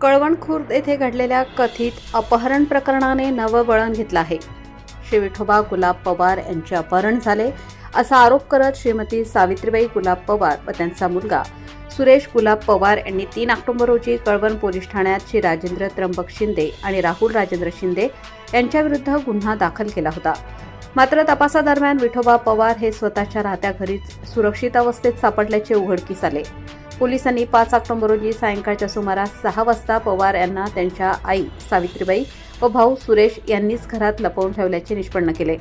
कळवण खुर्द येथे घडलेल्या कथित अपहरण प्रकरणाने नवं वळण घेतलं आहे. श्री विठोबा गुलाब पवार यांचे अपहरण झाले असा आरोप करत श्रीमती सावित्रीबाई गुलाब पवार व त्यांचा मुलगा सुरेश गुलाब पवार यांनी तीन ऑक्टोबर रोजी कळवण पोलीस ठाण्यात श्री राजेंद्र त्र्यंबक शिंदे आणि राहुल राजेंद्र शिंदे यांच्याविरुद्ध गुन्हा दाखल केला होता. मात्र तपासादरम्यान विठोबा पवार हे स्वतःच्या राहत्या घरीच सुरक्षित अवस्थेत सापडल्याचे उघडकीस आले. पोलिसांनी पाच ऑक्टोबर रोजी सायंकाळच्या सुमारास सहा वाजता पवार यांना त्यांच्या आई सावित्रीबाई व भाऊ सुरेश यांनीच घरात लपवून ठेवल्याचे निष्पन्न केले.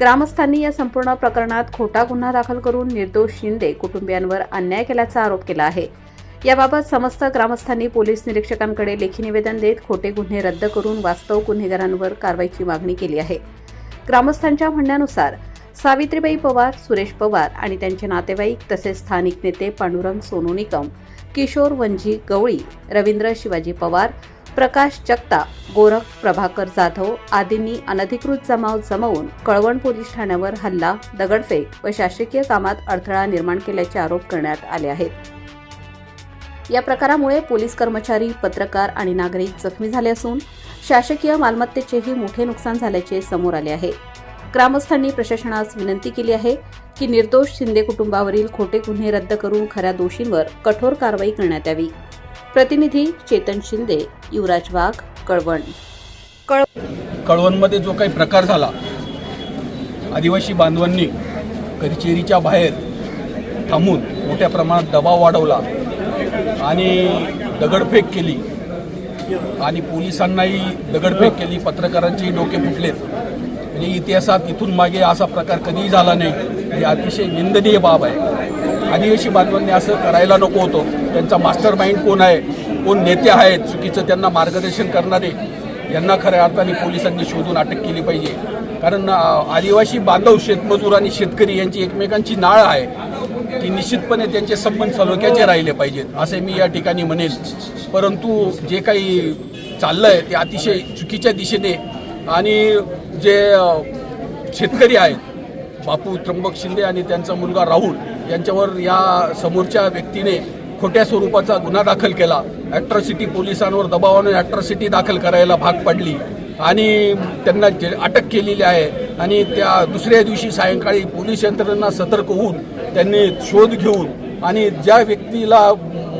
ग्रामस्थांनी या संपूर्ण प्रकरणात खोटा गुन्हा दाखल करून निर्दोष शिंदे कुटुंबियांवर अन्याय केल्याचा आरोप केला आहे. याबाबत समस्त ग्रामस्थांनी पोलीस निरीक्षकांकडे लेखी निवेदन देत खोटे गुन्हे रद्द करून वास्तव गुन्हेगारांवर कारवाईची मागणी केली आहे. ग्रामस्थांच्या म्हणण्यानुसार सावित्रीबाई पवार सुरेश पवार आणि त्यांचे नातेवाईक तसेच स्थानिक नेते पांडुरंग सोनू निकम किशोर वंजी गवळी रवींद्र शिवाजी पवार प्रकाश जगता गोरख प्रभाकर जाधव आदींनी अनधिकृत जमाव जमवून कळवण पोलीस ठाण्यावर हल्ला दगडफेक व शासकीय कामात अडथळा निर्माण केल्याचे आरोप करण्यात आले आहेत. या प्रकारामुळे पोलीस कर्मचारी पत्रकार आणि नागरिक जखमी झाले असून शासकीय मालमत्तेचेही मोठे नुकसान झाल्याचे समोर आले आहे. ग्रामस्थांनी प्रशासनास विनंती केली आहे की निर्दोष शिंदे कुटुंबावरील खोटे गुन्हे रद्द करून खऱ्या दोषींवर कठोर कारवाई करण्यात यावी. प्रतिनिधी चेतन शिंदे युवराज वाघ कळवण. कळवणमध्ये जो काही प्रकार झाला आदिवासी बांधवांनी कचेरीच्या बाहेर थांबून मोठ्या प्रमाणात दबाव वाढवला आणि दगडफेक केली. आणि पोलिसांनाही दगडफेक केली पत्रकारांचेही डोके फुटलेत. आणि इतिहासात इथून मागे असा प्रकार कधीही झाला नाही. ही अतिशय निंदनीय बाब आहे. आदिवासी बांधवांनी असं करायला नको होतं. त्यांचा मास्टर माइंड कोण आहे? कोण नेते आहेत? चुकीचं त्यांना मार्गदर्शन करणारे. यांना खऱ्या अर्थाने पोलिसांनी शोधून अटक केली पाहिजे. कारण आदिवासी बांधव शेतमजूर आणि शेतकरी यांची एकमेकांची नाळ आहे. ती निश्चितपणे त्यांचे संबंध सलोख्याचे राहिले पाहिजेत असे मी या ठिकाणी म्हणेन. परंतु जे काही चाललं आहे ते अतिशय चुकीच्या दिशेने आणि जे शेतकरी आहेत बापू त्र्यंबक शिंदे आणि त्यांचा मुलगा राहुल यांच्यावर या समोरच्या व्यक्तीने खोट्या स्वरूपाचा गुन्हा दाखल केला. ॲट्रॉसिटी पोलिसांवर दबावाने ॲट्रॉसिटी दाखल करायला भाग पडली. आणि त्यांना जे अटक केलेली आहे आणि त्या दुसऱ्या दिवशी सायंकाळी पोलीस यंत्रणा सतर्क होऊन त्यांनी शोध घेऊन आणि ज्या व्यक्तीला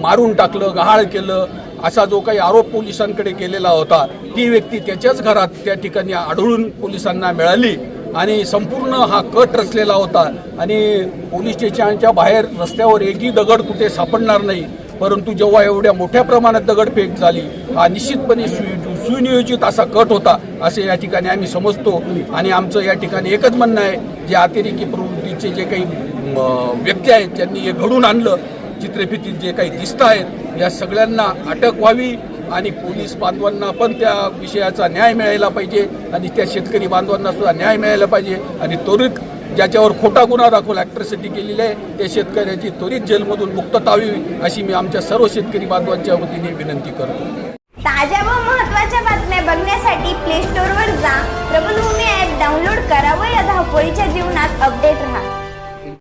मारून टाकलं गहाळ केलं असा जो काही आरोप पोलिसांकडे केलेला होता ती व्यक्ती त्याच्याच घरात त्या ठिकाणी आढळून पोलिसांना मिळाली आणि संपूर्ण हा कट रचलेला होता. आणि पोलीस स्टेशनच्या बाहेर रस्त्यावर एकही दगड कुठे सापडणार नाही परंतु जेव्हा एवढ्या मोठ्या प्रमाणात दगडफेक झाली हा निश्चितपणे सुनियोजित असा कट होता असे या ठिकाणी आम्ही समजतो. आणि आमचं या ठिकाणी एकच म्हणणं आहे जे अतिरेकी प्रवृत्तीचे जे काही व्यक्ती आहेत त्यांनी हे घडून आणलं. चित्रफितीत जे काही दिसत आहेत या सगळ्यांना अटक व्हावी आणि पोलीस बांधवांना पण त्या विषयाचा न्याय मिळायला पाहिजे आणि त्या शेतकरी बांधवांना सुद्धा न्याय मिळायला पाहिजे. आणि त्वरित ज्याच्यावर खोटा गुन्हा दाखवला ॲक्ट्रसिटी केलेली आहे त्या शेतकऱ्याची त्वरित जेलमधून मुक्तता व्हावी अशी मी आमच्या सर्व शेतकरी बांधवांच्या वतीने विनंती करतो. ताज्या व महत्त्वाच्या बातम्या बघण्यासाठी प्ले स्टोअरवर जा. प्रबलभूमी ॲप डाउनलोड करा व या धावपळीच्या जीवनात अपडेट राहा.